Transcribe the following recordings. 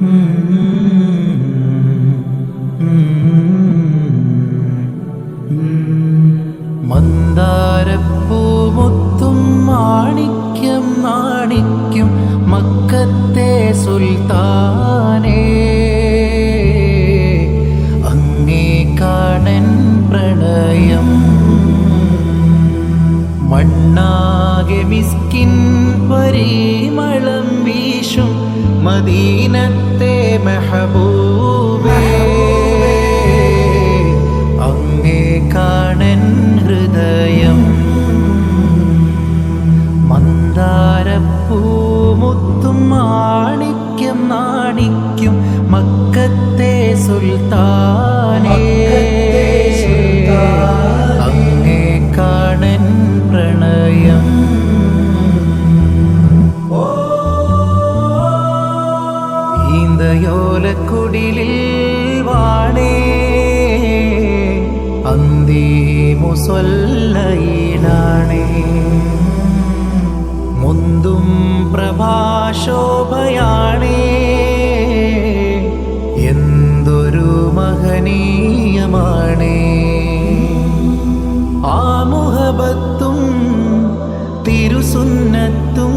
മന്ദാരപ്പൂമുത്തും മാണിക്യം നാണിക്കും മക്കത്തെ സുൽത്താനേ. അങ്ങേ കാണൻ പ്രണയം. മണ്ണാകെ മിസ്കിൻ പരിമളം മദീനത്തെ മെഹബൂബേ അങ്ങേ കാണൻ ഹൃദയം. മന്ദാരപ്പൂമുത്തും മാണിക്യം നാണിക്കും മക്കത്തെ സുൽത്താനേ ഈന്തയോലക്കുടിലിൽ വാണേ. അന്തി മുസൊല്ലയിലാണേ മുന്തും പ്രഭാശോഭയാണേ എന്തൊരു മഹനീയമാണേ. ആമുഹബത്തും തിരുസുന്നത്തും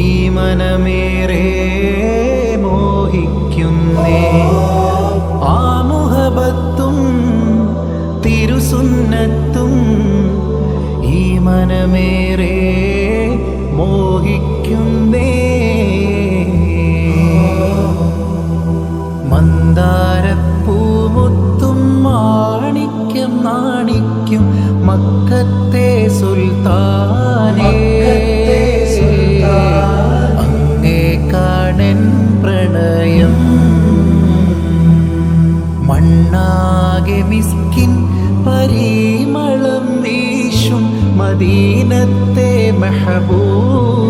ഈ മനമേറെ മക്കത്തെ സുൽത്താനേ. അങ്ങേ കാണൻ പ്രണയം. മണ്ണാകെ മിസ്കിൻ പരിമളം വീശും മദീനത്തെ മെഹബൂബേ.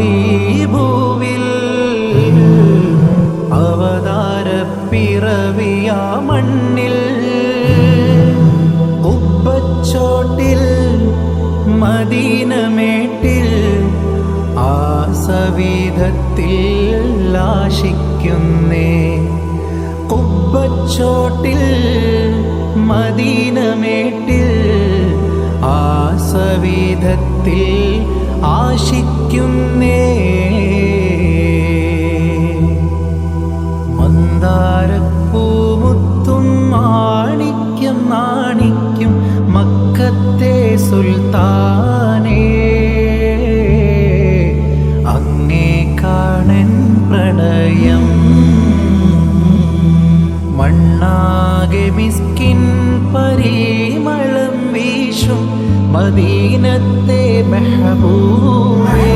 വരദാനമായി ഭൂവിൽ അവതാര പിറവിയ മണ്ണിൽ കുപ്പച്ചോട്ടിൽ മദീനമേട്ടിൽ ആസവിധത്തിൽ ആശിക്കുന്നേ കുപ്പച്ചോട്ടിൽ മദീനമേട്ടിൽ ആസവിധത്തിൽ ആശിക്കുന്നേ മണ്ണാകെ മിസ്കിൻ പരിമളം വീശും മദീനത്തെ മെഹബൂവേ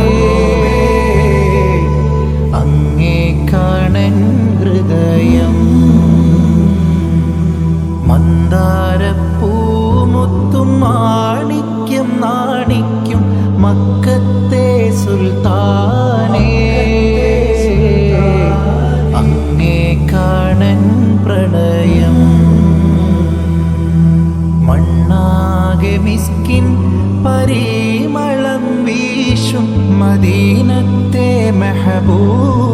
അങ്ങേ കാണൻ ഹൃദയം മന്ദാരപ്പൂമുത്തും മാണിക്യം നാണിക്കും മക്കത്തെ സുൽത്താനേ മണ്ണാകെ മിസ്കിൻ പരിമളം വീശും മദീനത്തെ മെഹബൂബേ.